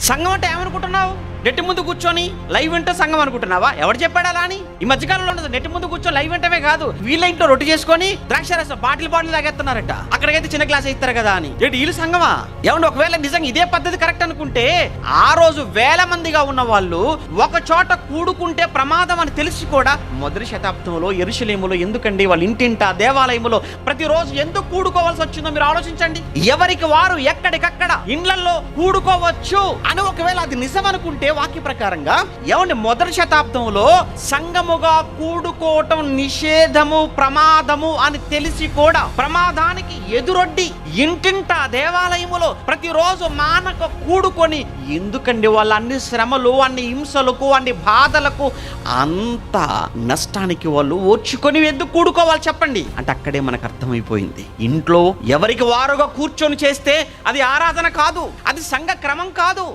సంఘం అంటే ఏమనుకుంటున్నావు? నెట్టి ముందు కూర్చొని లైవ్ వింటే సంఘం అనుకుంటున్నావా? ఎవరు చెప్పాడు అలా అని? ఈ మధ్యకాలంలో ఉండదు నెట్టి ముందు కూర్చొని లైవ్ వింటమే కాదు వీళ్ళ ఇంట్లో రొట్టి చేసుకొని ద్రాక్ష రసం బాటిల్ బాటిల్ తాగేస్తున్నారట. అక్కడికైతే చిన్న గ్లాస్ ఇస్తారు కదా అని. ఏంటి వీళ్ళు సంఘమా? ఏమండి ఒకవేళ నిజంగా ఇదే పద్ధతి కరెక్ట్ అనుకుంటే ఆ రోజు వేల మందిగా ఉన్న వాళ్ళు ఒక చోట కూడుకుంటే ప్రమాదం అని తెలిసి కూడా మొదటి శతాబ్దంలో ఎరుశలేములో ఎందుకండి వాళ్ళ ఇంటింట దేవాలయములో ప్రతిరోజు ఎందుకు కూడుకోవాల్సి వచ్చిందో మీరు ఆలోచించండి. ఎవరికి వారు ఎక్కడికక్కడ ఇండ్లలో కూడుకోవచ్చు అని ఒకవేళ అది నిజం అనుకుంటే వాక్య ప్రకారంగా ఏమండి మొదటి శతాబ్దంలో సంగముగా కూడుకోవటం నిషేధము ప్రమాదము అని తెలిసి కూడా ప్రమాదానికి ఎదురొడ్డి ఇంటింట దేవాలయములో ప్రతిరోజు మానక కూడుకొని ఎందుకండి వాళ్ళ అన్ని శ్రమలు అన్ని హింసలకు అన్ని బాధలకు అంత నష్టానికి వాళ్ళు ఓర్చుకొని ఎందుకు కూడుకోవాలి చెప్పండి? అంటే అక్కడే మనకు అర్థమైపోయింది. ఇంట్లో ఎవరికి వారుగా కూర్చొని చేస్తే అది ఆరాధన కాదు అది సంఘ క్రమం కాదు.